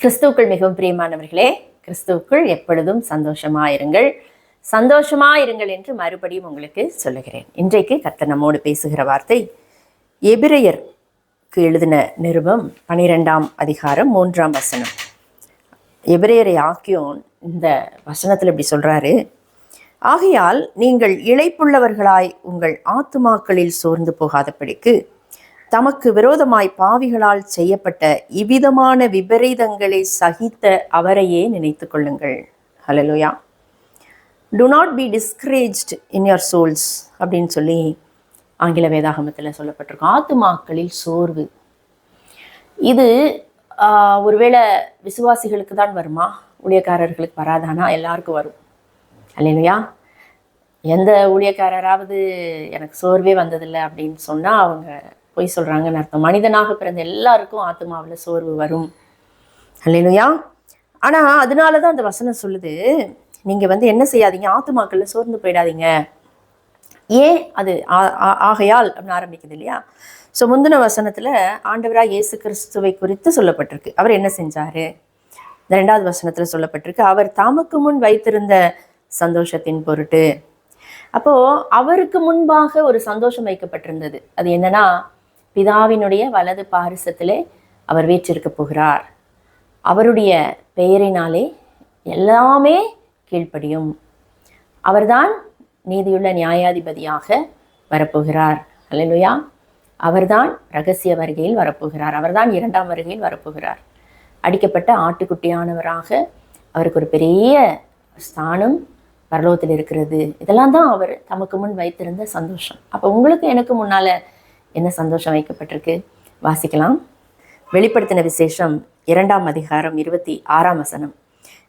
கிறிஸ்துக்கள் மிகவும் பிரியமானவர்களே கிறிஸ்துவுக்குள் எப்பொழுதும் சந்தோஷமாயிருங்கள். சந்தோஷமாயிருங்கள் என்று மறுபடியும் உங்களுக்கு சொல்லுகிறேன். இன்றைக்கு கர்த்தர் நம்மோடு பேசுகிற வார்த்தை எபிரையருக்கு எழுதின நிருபம் பனிரெண்டாம் அதிகாரம் மூன்றாம் வசனம். எபிரேயரை ஆக்கியோன் இந்த வசனத்தில் இப்படி சொல்கிறாரு ஆகையால் நீங்கள் இழைப்புள்ளவர்களாய் உங்கள் ஆத்துமாக்களில் சோர்ந்து போகாதபடிக்கு தமக்கு விரோதமாய் பாவிகளால் செய்யப்பட்ட இவ்விதமான விபரீதங்களை சகித்த அவரையே நினைத்து கொள்ளுங்கள். Hallelujah do not be discouraged in your souls அப்படின்னு சொல்லி ஆங்கில வேதாகமத்தில் சொல்லப்பட்டிருக்கும் ஆத்துமாக்களில் சோர்வு. இது ஒருவேளை விசுவாசிகளுக்கு தான் வருமா? ஊழியக்காரர்களுக்கு வராதானா? எல்லாருக்கும் வரும். இல்லையா எந்த ஊழியக்காரராவது எனக்கு சோர்வே வந்ததில்லை அப்படின்னு சொன்னால் அவங்க பொய் சொல்கிறாங்கன்னு அர்த்தம். மனிதனாக பிறந்த எல்லாருக்கும் ஆத்மாவில் சோர்வு வரும். அல்லையா ஆனால் அதனால தான் அந்த வசனம் சொல்லுது நீங்கள் வந்து என்ன செய்யாதீங்க ஆத்துமாக்களில் சோர்ந்து போயிடாதீங்க. ஏன் அது ஆ- ஆ- ஆகையால் அப்படின்னு ஆரம்பிக்குது இல்லையா? ஸோ முந்தின வசனத்தில் ஆண்டவராக இயேசு கிறிஸ்துவை குறித்து சொல்லப்பட்டிருக்கு. அவர் என்ன செஞ்சாரு? இந்த ரெண்டாவது வசனத்தில் சொல்லப்பட்டிருக்கு அவர் தமக்கு முன் வைத்திருந்த சந்தோஷத்தின் பொருட்டு. அப்போது அவருக்கு முன்பாக ஒரு சந்தோஷம் வைக்கப்பட்டிருந்தது. அது என்னன்னா பிதாவினுடைய வலது பாரிசத்திலே அவர் வீற்றிருக்க போகிறார். அவருடைய பெயரினாலே எல்லாமே கீழ்ப்படியும். அவர்தான் நீதியுள்ள நியாயாதிபதியாக வரப்போகிறார். அல்லேலூயா. அவர்தான் ரகசிய வருகையில் வரப்போகிறார். அவர்தான் இரண்டாம் வருகையில் வரப்போகிறார். அடிக்கப்பட்ட ஆட்டுக்குட்டியானவராக அவருக்கு ஒரு பெரிய ஸ்தானம் பரலோகத்தில் இருக்கிறது. இதெல்லாம் தான் அவர் தமக்கு முன் வைத்திருந்த சந்தோஷம். அப்போ உங்களுக்கு எனக்கு முன்னால் என்ன சந்தோஷம் வைக்கப்பட்டிருக்கு? வாசிக்கலாம். வெளிப்படுத்தின விசேஷம் இரண்டாம் அதிகாரம் இருபத்தி ஆறாம் வசனம்.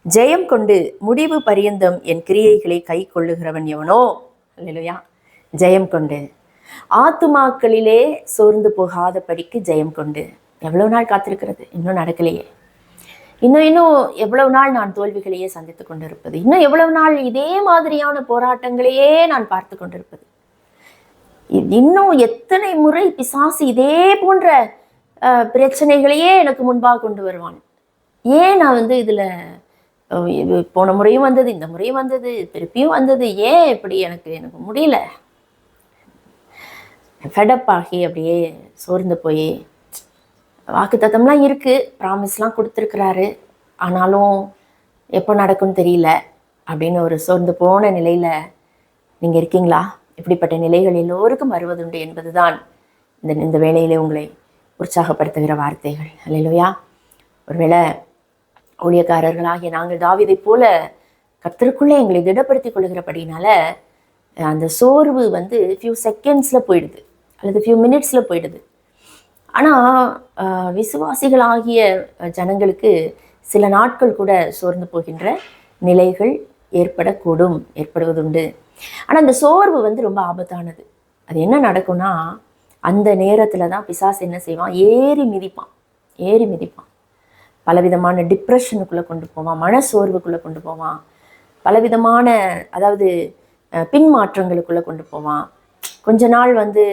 ஜெயம் கொண்டு முடிவு பரியந்தம் என் கிரியைகளை கை கொள்ளுகிறவன் எவனோ? இல்லையா ஜெயம் கொண்டு. ஆத்துமாக்களிலே சோர்ந்து போகாதபடிக்கு ஜெயம் கொண்டு. எவ்வளவு நாள் காத்திருக்கிறது? இன்னும் நடக்கலையே. இன்னும் இன்னும் எவ்வளவு நாள் நான் தோல்விகளையே சந்தித்து கொண்டிருப்பது? இன்னும் எவ்வளவு நாள் இதே மாதிரியான போராட்டங்களையே நான் பார்த்து கொண்டிருப்பது? இன்னும் எத்தனை முறை பிசாசு இதே போன்ற பிரச்சனைகளையே எனக்கு முன்பாக கொண்டு வருவான். ஏன் நான் வந்து இதில் போன முறையும் வந்தது இந்த முறையும் வந்தது திருப்பியும் வந்தது ஏன் இப்படி எனக்கு எனக்கு முடியல? ஃபெடப் ஆகி அப்படியே சோர்ந்து போய் வாக்குத்தத்தம்லாம் இருக்குது ப்ராமிஸ்லாம் கொடுத்துருக்குறாரு ஆனாலும் எப்போ நடக்கும்னு தெரியல அப்படின்னு ஒரு சோர்ந்து போன நிலையில் நீங்கள் இருக்கீங்களா? இப்படிப்பட்ட நிலைகள் எல்லோருக்கும் வருவதுண்டு என்பதுதான் இந்த இந்த வேலையிலே உங்களை உற்சாகப்படுத்துகிற வார்த்தைகள். அல்லையா ஒருவேளை ஊழியக்காரர்களாகிய நாங்கள் தாவிதை போல கத்திற்குள்ளே எங்களை திடப்படுத்திக் கொள்கிறபடினால அந்த சோர்வு வந்து ஃபியூ செகண்ட்ஸில் போயிடுது. அல்லது ஃபியூ மினிட்ஸில் போயிடுது. ஆனால் விசுவாசிகளாகிய ஜனங்களுக்கு சில நாட்கள் கூட சோர்ந்து போகின்ற நிலைகள் ஏற்படக்கூடும் ஏற்படுவதுண்டு. ஆனால் அந்த சோர்வு வந்து ரொம்ப ஆபத்தானது. அது என்ன நடக்கும்னா அந்த நேரத்தில் தான் பிசாஸ் என்ன செய்வான்? ஏறி மிதிப்பான். ஏறி மிதிப்பான். பலவிதமான டிப்ரெஷனுக்குள்ளே கொண்டு போவான் மன சோர்வுக்குள்ளே கொண்டு போவான். பலவிதமான அதாவது பின்மாற்றங்களுக்குள்ளே கொண்டு போவான். கொஞ்ச நாள் வந்து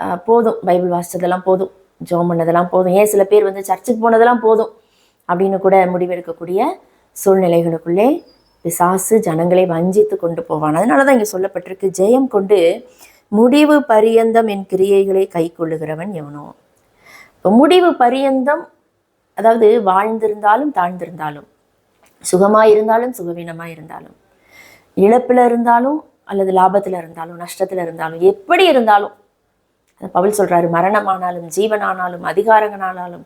அஹ், போதும். பைபிள் வாசித்ததெல்லாம் போதும். ஜோம் பண்ணதெல்லாம் போதும். ஏன் சில பேர் வந்து சர்ச்சுக்கு போனதெல்லாம் போதும். அப்படின்னு கூட முடிவெடுக்கக்கூடிய சூழ்நிலைகளுக்குள்ளே பிசாசு ஜனங்களை வஞ்சித்து கொண்டு போவான். அதனால தான் இங்கே சொல்லப்பட்டிருக்கு ஜெயம் கொண்டு முடிவு பரியந்தம் என் கிரியைகளை கை கொள்ளுகிறவன் எவனோ. இப்போ முடிவு பரியந்தம் அதாவது வாழ்ந்திருந்தாலும் தாழ்ந்திருந்தாலும் சுகமாக இருந்தாலும் சுகவீனமாக இருந்தாலும் இழப்பில் இருந்தாலும் அல்லது லாபத்தில் இருந்தாலும் நஷ்டத்தில் இருந்தாலும் எப்படி இருந்தாலும் பவுல் சொல்கிறாரு மரணமானாலும் ஜீவனானாலும் அதிகாரங்களானாலும்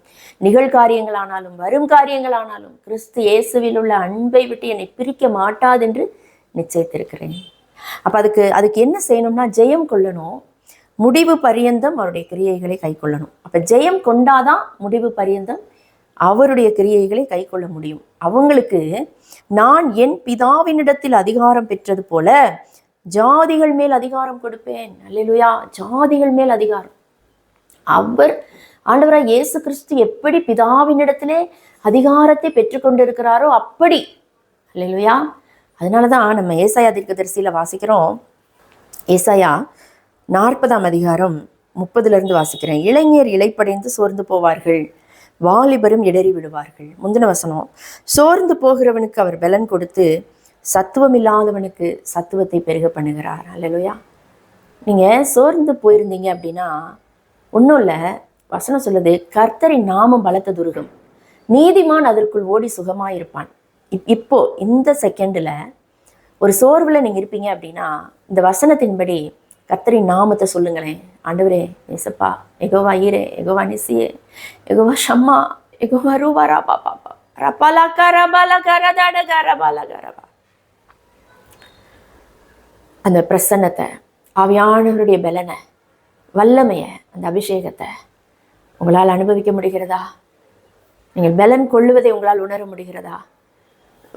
நிகழ்காரியங்களானாலும் வரும் காரியங்களானாலும் கிறிஸ்து இயேசுவில் உள்ள அன்பை விட்டு என்னை பிரிக்க மாட்டாதென்று நிச்சயித்திருக்கிறேன். அப்போ அதுக்கு அதுக்கு என்ன செய்யணும்னா ஜெயம் கொள்ளணும். முடிவு பரியந்தம் அவருடைய கிரியைகளை கை கொள்ளணும். அப்போ ஜெயம் கொண்டாதான் முடிவு பரியந்தம் அவருடைய கிரியைகளை கை கொள்ள முடியும். அவங்களுக்கு நான் என் பிதாவினிடத்தில் அதிகாரம் பெற்றது போல ஜாதிகள் மேல் அதிகாரம் கொடுப்பேன். அல்லையா ஜாதிகள் மேல் அதிகாரம். அவர் ஆண்டவராக இயேசு கிறிஸ்து எப்படி பிதாவினிடத்திலே அதிகாரத்தை பெற்றுக்கொண்டிருக்கிறாரோ அப்படி. அல்லேலூயா. அதனால தான் நம்ம ஏசாயா தீர்க்கதரிசியில் வாசிக்கிறோம். ஏசாயா நாற்பதாம் அதிகாரம் முப்பதுலேருந்து வாசிக்கிறேன். இளைஞர் இலைப்படைந்து சோர்ந்து போவார்கள். வாலிபரும் இடறி விடுவார்கள். முந்தின வசனம். சோர்ந்து போகிறவனுக்கு அவர் பலன் கொடுத்து சத்துவம் இல்லாதவனுக்கு சத்துவத்தை பெருக பண்ணுகிறார். அல்லையா நீங்கள் சோர்ந்து போயிருந்தீங்க அப்படின்னா ஒன்றும் இல்லை. வசனம் சொல்லுது கர்த்தரின் நாமம் பலத்த துருகம். நீதிமான் அதற்குள் ஓடி சுகமாக இருப்பான். இப் இப்போ இந்த செகண்டில் ஒரு சோர்வில் நீங்கள் இருப்பீங்க அப்படின்னா இந்த வசனத்தின்படி கர்த்தரின் நாமத்தை சொல்லுங்களேன். ஆண்டவரே ஏசப்பா எகோவா ஈரே எகோவா நிசியே எகோவா ஷம்மா எகோவா ரூபா ராபா பாப்பா ரபாலா கரபாலா கரதாட கரபாலா கரபா அந்த பிரசன்னத்தை ஆவியானவருடைய பலனை வல்லமையை அந்த அபிஷேகத்தை உங்களால் அனுபவிக்க முடிகிறதா? நீங்கள் பலன் கொள்ளுவதை உங்களால் உணர முடிகிறதா?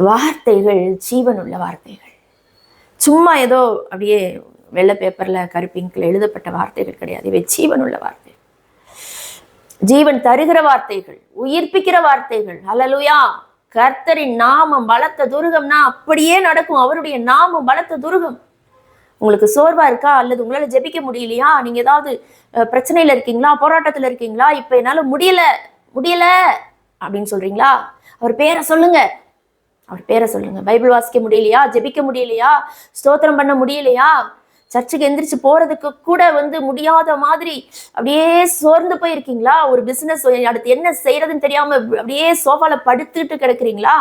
வார்த்தைகள் ஜீவனுள்ள வார்த்தைகள். சும்மா ஏதோ அப்படியே வெள்ளை பேப்பரில் கருப்பிங்கில் எழுதப்பட்ட வார்த்தைகள் கிடையாது. இவை ஜீவனுள்ள வார்த்தை ஜீவன் தருகிற வார்த்தைகள் உயிர்ப்பிக்கிற வார்த்தைகள். அல்லலுயா கர்த்தரின் நாமம் பலத்த துருகம்னா அப்படியே நடக்கும். அவருடைய நாமம் பலத்த துருகம். உங்களுக்கு சோர்வா இருக்கா? அல்லது உங்களால ஜெபிக்க முடியலையா? நீங்க ஏதாவது பிரச்சனையில் பிரச்சனையில இருக்கீங்களா? போராட்டத்துல இருக்கீங்களா? இப்ப என்னால முடியல முடியல அப்படின்னு சொல்றீங்களா? அவர் பேரை சொல்லுங்க. அவர் பேரை சொல்லுங்க. பைபிள் வாசிக்க முடியலையா? ஜெபிக்க முடியலையா? ஸ்தோத்திரம் பண்ண முடியலையா? சர்ச்சுக்கு எந்திரிச்சு போறதுக்கு கூட வந்து முடியாத மாதிரி அப்படியே சோர்ந்து போயிருக்கீங்களா? ஒரு பிசினஸ் அடுத்து என்ன செய்யறதுன்னு தெரியாம அப்படியே சோஃபால படுத்துட்டு கிடக்குறீங்களா?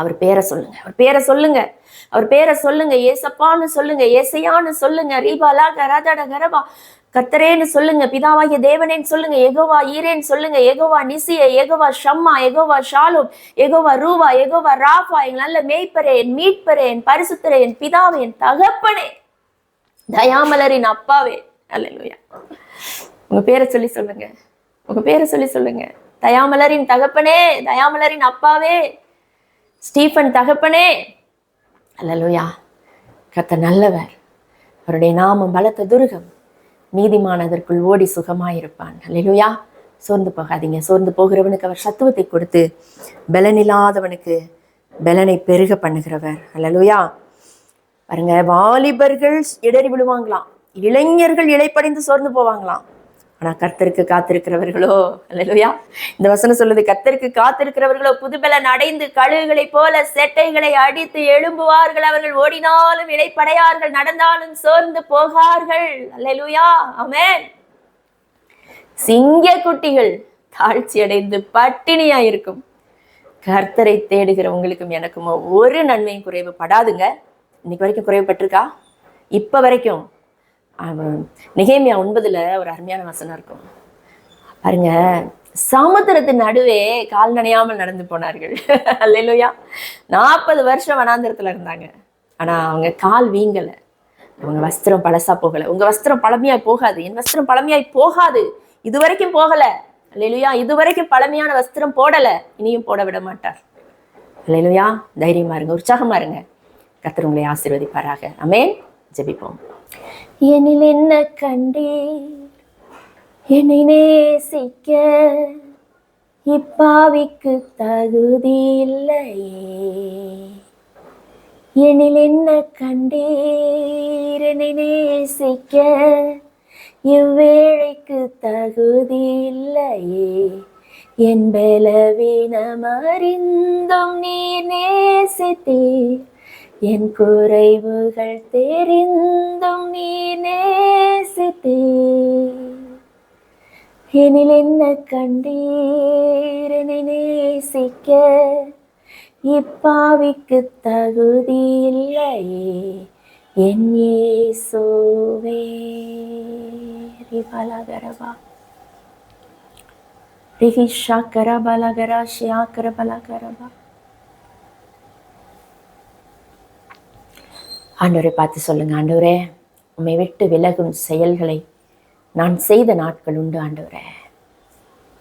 அவர் பேரை சொல்லுங்க. அவர் பேரை சொல்லுங்க. அவர் பேரை சொல்லுங்க. ஏசப்பான்னு சொல்லுங்க. ஏசையான்னு சொல்லுங்க. ரீபாலா கராதட கரபா. கத்தரேன்னு சொல்லுங்க. பிதாவாகிய தேவனேன்னு சொல்லுங்க. எகோவா ஈரேன்னு சொல்லுங்க. எகோவா நிசிய எகோவா ஷம்மா எகோவா ஷாலும். எகோவா ரூவா எகோவா ராஃபா. என் நல்ல மேய்ப்பரே என் மீட்பரே என் பரிசுத்தரே என் பிதாவே என் தகப்பனே. தயாமலரின் அப்பாவே. அல்லேலூயா உங்க பேரை சொல்லி சொல்லுங்க. உங்க பேரை சொல்லி சொல்லுங்க. தயாமலரின் தகப்பனே தயாமலரின் அப்பாவே. ஸ்டீஃபன் தகப்பனே. அல்லலுயா. கத்த நல்லவர். அவருடைய நாமம் பலத்த துருகம். நீதிமானதற்குள் ஓடி சுகமாயிருப்பான். அல்லலுயா. சோர்ந்து போகாதீங்க. சோர்ந்து போகிறவனுக்கு அவர் சத்துவத்தை கொடுத்து பலனில்லாதவனுக்கு பலனை பெருக பண்ணுகிறவர். அல்லலுயா. பாருங்க வாலிபர்கள் இடறி விழுவாங்களாம். இளைஞர்கள் இழைப்படைந்து சோர்ந்து போவாங்களாம். ஆனா கர்த்தருக்கு காத்திருக்கிறவர்களோ இல்லையா இந்த வசனம் சொல்லுது கர்த்தருக்கு காத்திருக்கிறவர்களோ புதுபலன் அடைந்து கழுகுகளை போல செட்டைகளை அடித்து எழும்புவார்கள். அவர்கள் ஓடினாலும் இழைப்படையார்கள் நடந்தாலும் சோர்ந்து போகார்கள். அல்லையா ஆமென். சிங்க குட்டிகள் தாழ்ச்சி அடைந்து பட்டினியா இருக்கும் கர்த்தரை தேடுகிற உங்களுக்கும் எனக்கும் ஒரு நன்மையும் குறைவு படாதுங்க. இன்னைக்கு வரைக்கும் குறைவுபட்டிருக்கா இப்ப வரைக்கும் நிகேமியா ஒன்பதுல ஒரு அருமையான வசனம் இருக்கும். பாருங்க சமுத்திரத்தின் நடுவே கால் நனையாமல் நடந்து போனார்கள். அல்லையா நாற்பது வருஷம் வனாந்திரத்துல இருந்தாங்க. ஆனா அவங்க கால் வீங்கல. அவங்க வஸ்திரம் பழசா போகல. உங்க வஸ்திரம் பழமையாய் போகாது. என் வஸ்திரம் பழமையாய் போகாது. இது வரைக்கும் போகல. இல்லையா இது வரைக்கும் பழமையான வஸ்திரம் போடல. இனியும் போட விட மாட்டார். இல்லையா தைரியமா இருங்க. உற்சாகமா இருங்க. கர்த்தர் உங்களை ஆசீர்வதிப்பாராக. அமேன் ஜெபிப்போம். எனில் என்ன கண்டீர் என்னை நேசிக்க இப்பாவிக்கு தகுதி இல்லையே. எனில் என்ன கண்டீர்? என்னை நேசிக்க இவ்வேழைக்கு தகுதி இல்லையே. என் பலவீனம் அறிந்தும் நீ நேசித்தீர். என் குறைவுகள் தெரிந்தும் நீ நேசித்தே எனில் என்ன கண்டீர் நேசிக்க? இப்பாவிக்கு தகுதி இல்லையே என் இயேசுவே. ரிபலகரபா ரிகிஷா பலகரா ஷியாக்கர பலகரவா. ஆண்டவரை பார்த்து சொல்லுங்க ஆண்டவரே உம்மை விட்டு விலகும் செயல்களை நான் செய்த நாட்கள் உண்டு ஆண்டவரே.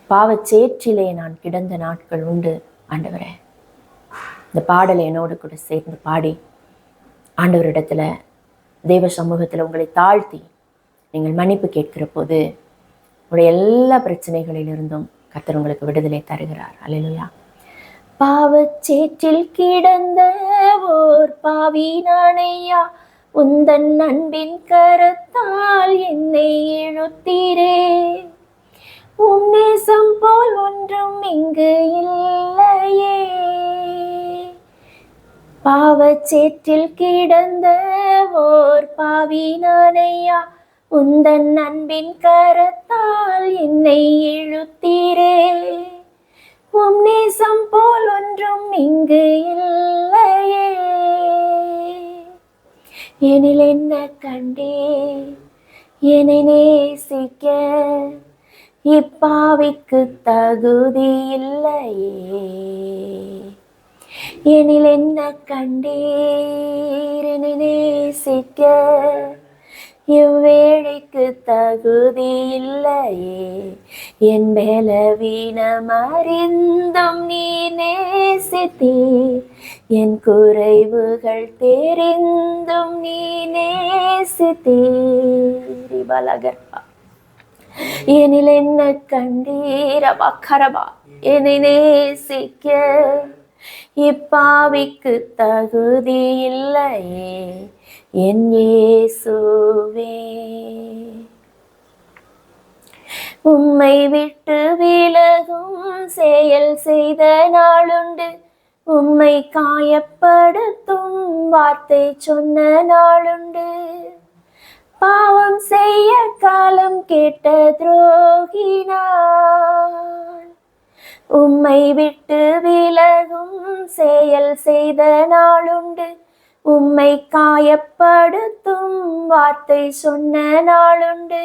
பாவச்சேற்றிலே நான் கிடந்த நாட்கள் உண்டு ஆண்டவரே. இந்த பாடலை என்னோடு கூட சேர்ந்து பாடி ஆண்டவரிடத்துல தெய்வ சமூகத்தில் உங்களை தாழ்த்தி நீங்கள் மன்னிப்பு கேட்கிற போது உங்களுடைய எல்லா பிரச்சனைகளிலிருந்தும் கத்தர் உங்களுக்கு விடுதலை தருகிறார். அல்லேலூயா பாவச்சேற்றில் கிடந்த ஓர் பாவி நானையா. உந்தன் அன்பின் கரத்தால் என்னை இழுத்தீரே. உன்னேசம் போல் ஒன்றும் இங்கு இல்லையே. பாவச்சேற்றில் கிடந்த ஓர் பாவி நானையா. உந்தன் அன்பின் கரத்தால் என்னை இழுத்தீரே. உம் நேசம் போல் ஒன்றும் இங்கு இல்லையே. எனில் என்ன கண்டே என்னை நேசிக்க இப்பாவிக்கு தகுதி இல்லையே. எனில் என்ன கண்டீர் என்னை நேசிக்க இவ்வேளைக்கு தகுதி இல்லையே என் பலவீனம் அறிந்தும் நீ நேசித்தே என் குறைவுகள் தெரிந்தும் நீ நேசித்தீர். பலகர்பா எனில் என்ன கண்டீரபா கரபா. என்னை நேசிக்க. இப்பாவிக்கு தகுதி இல்லையே என் இயேசுவே. உம்மை விட்டு விலகும் செயல் செய்த நாளுண்டு. உம்மை காயப்படுத்தும் வார்த்தை சொன்ன நாளுண்டு. பாவம் செய்ய காலம் கேட்ட துரோகினான். உம்மை விட்டு விலகும் செயல் செய்த நாளுண்டு. உம்மை காயப்படுத்தும் வார்த்தை சொன்ன நாளுண்டு.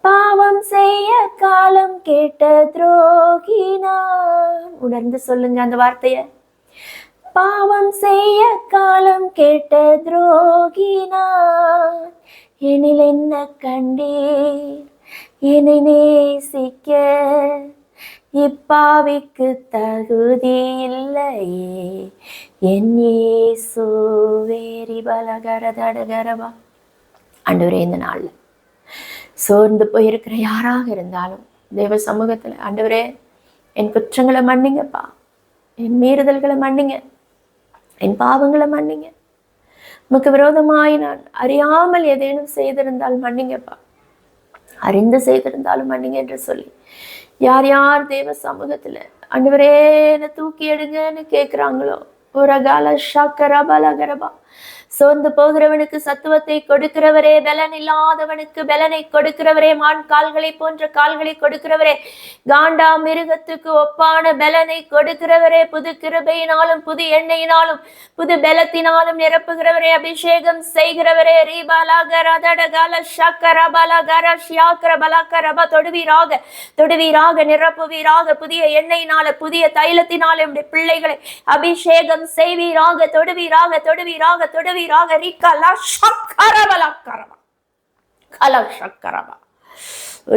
பாவம் செய்ய காலம் கேட்ட துரோகி நான். உணர்ந்து சொல்லுங்க அந்த வார்த்தைய. பாவம் செய்ய காலம் கேட்ட துரோகி நான். எனில் என்ன கண்டீர்? என்னை நேசிக்க இப்பாவிக்கு தகுதி இல்லையே. என் இயேசுவேரி பலகரதடகரபா ஆண்டவரே இந்த நாள்ல சோர்ந்து போயிருக்கிற யாராக இருந்தாலும் தேவ சமூகத்துல ஆண்டவரே என் குற்றங்களை மன்னிங்கப்பா. என் மீறுதல்களை மன்னிங்க. என் பாவங்களை மன்னிங்க. உமக்கு விரோதமாய் நான் அறியாமல் ஏதேனும் செய்திருந்தால் மன்னிங்கப்பா. அறிந்து செய்திருந்தாலும் மன்னிங்க என்று சொல்லி யார் யார் தேவ சமூகத்தில் ஆண்டவரே என்னை தூக்கி எடுங்கன்னு கேட்குறாங்களோ ஒரு கால ஷக்கரா பலகரபா சோர்ந்து போகிறவனுக்கு சத்துவத்தை கொடுக்கிறவரே பலன் இல்லாதவனுக்கு பலனை கொடுக்கிறவரே மான் கால்களை போன்ற கால்களை கொடுக்கிறவரே காண்டா மிருகத்துக்கு ஒப்பான பலனை கொடுக்கிறவரே புது கிருபையினாலும் புது எண்ணெயினாலும் புது பலத்தினாலும் நிரப்புகிறவரே அபிஷேகம் செய்கிறவரே ரீபாலாக ரதடகால ஷக்கர பலகர ஷியாக்கர தொடுவீராக தொடுவீராக நிரப்புவீராக புதிய எண்ணெயினால புதிய தைலத்தினாலும் பிள்ளைகளை அபிஷேகம் செய்வீராக தொடுவீராக தொடுவீராக தொடுவீராக ரிக்கலா ஷக்கர பலகரபா கலா சக்கரவா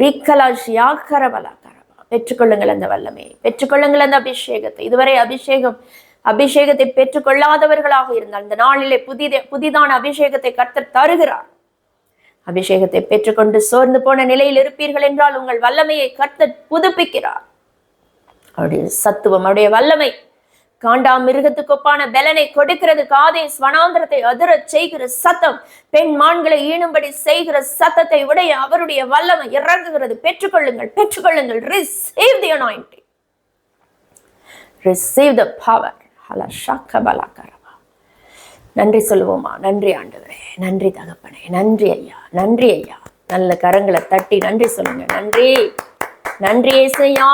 ரிக்கலா ஷியாக்கர பலகரபா பெற்றுக்கொள்ளுங்கள் அந்த வல்லமே. பெற்றுக்கொள்ளுங்கள் அந்த அபிஷேகத்தை. இதுவரை அபிஷேகம் அபிஷேகத்தை பெற்றுக்கொள்ளாதவர்களாக இருந்தால் இந்த நாளிலே புதித புதிதான அபிஷேகத்தை கர்த்தர் தருகிறார். அபிஷேகத்தை பெற்றுக்கொண்டு சோர்ந்து போன நிலையில் இருப்பீர்கள் என்றால் உங்கள் வல்லமையை கர்த்தர் புதுப்பிக்கிறார். அவருடைய சத்துவம் அவருடைய வல்லமை காண்டா மிருகத்துக்கு ஒப்பான பலனை கொடுக்கிறது. காதே ஸ்வனாந்திரத்தை அதிரச் செய்கிற சத்தம் பெண் மான்களை ஈணும்படி செய்கிற சத்தத்தை உடைய அவருடைய வல்லமை இறங்குகிறது. பெற்றுக்கொள்ளுங்கள் பெற்றுக்கொள்ளுங்கள் receive the anointing receive the power ஹல ஷக்க பலாக்கரவா நன்றி சொல்லுவோமா? நன்றி ஆண்டவரே. நன்றி தகப்பனே. நன்றி ஐயா. நன்றி ஐயா. நல்ல கரங்களை தட்டி நன்றி சொல்லுங்க. நன்றி. நன்றி இசையா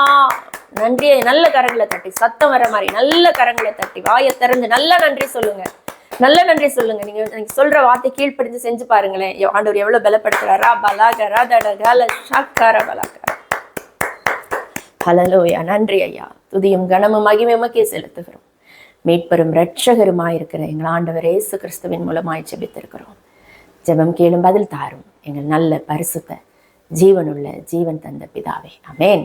நன்றி நல்ல கரங்களை தட்டி சத்தம் வர மாதிரி நல்ல கரங்களை தட்டி வாயை திறந்து நல்ல நன்றி சொல்லுங்க. நல்ல நன்றி சொல்லுங்க. நீங்க நீங்க சொல்ற வார்த்தை கீழ்ப்படிஞ்சு செஞ்சு பாருங்களேன். ஆண்டவர் எவ்வளவு பலப்படுத்துறாரா. பலாக ராதட கால ஷாக்கார பலாக்கார ஹலலோயா நன்றி ஐயா. துதியும் கனமும் மகிமையுமக்கே செலுத்துகிறோம். மீட்பெரும் இரட்சகருமாயிருக்கிற எங்கள் ஆண்டவர் இயேசு கிறிஸ்துவின் மூலமாய் ஜெபித்திருக்கிறோம். ஜெபம் கேளும் பதில் தாரும். எங்கள் நல்ல பரிசுத்த ஜீவனுள்ள ஜீவன் தந்த பிதாவே. அமேன்